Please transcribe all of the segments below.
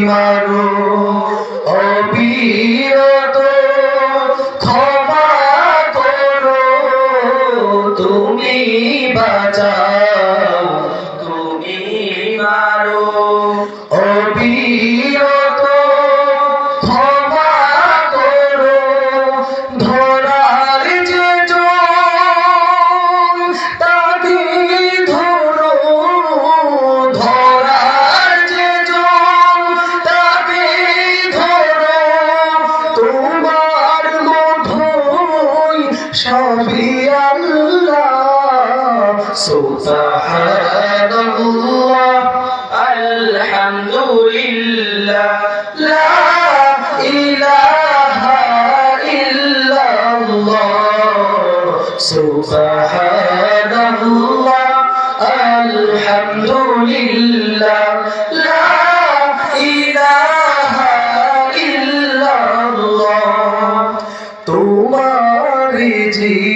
মারো অবি سبحان الله الحمد لله لا إله إلا الله سبحان الله الحمد لله لا إله إلا الله تمہاری جی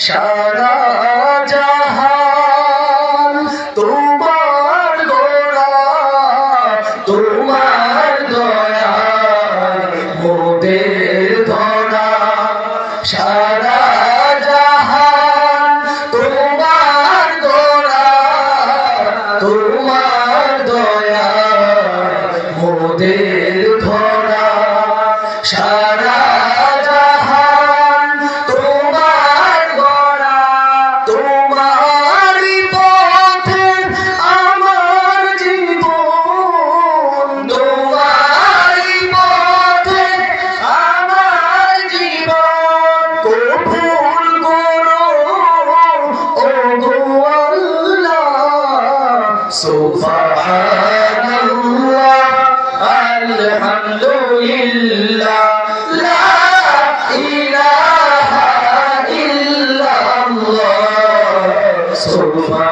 সারা জাহান তোমার গোড়া তোমার দয়া মোদের স্বরূপা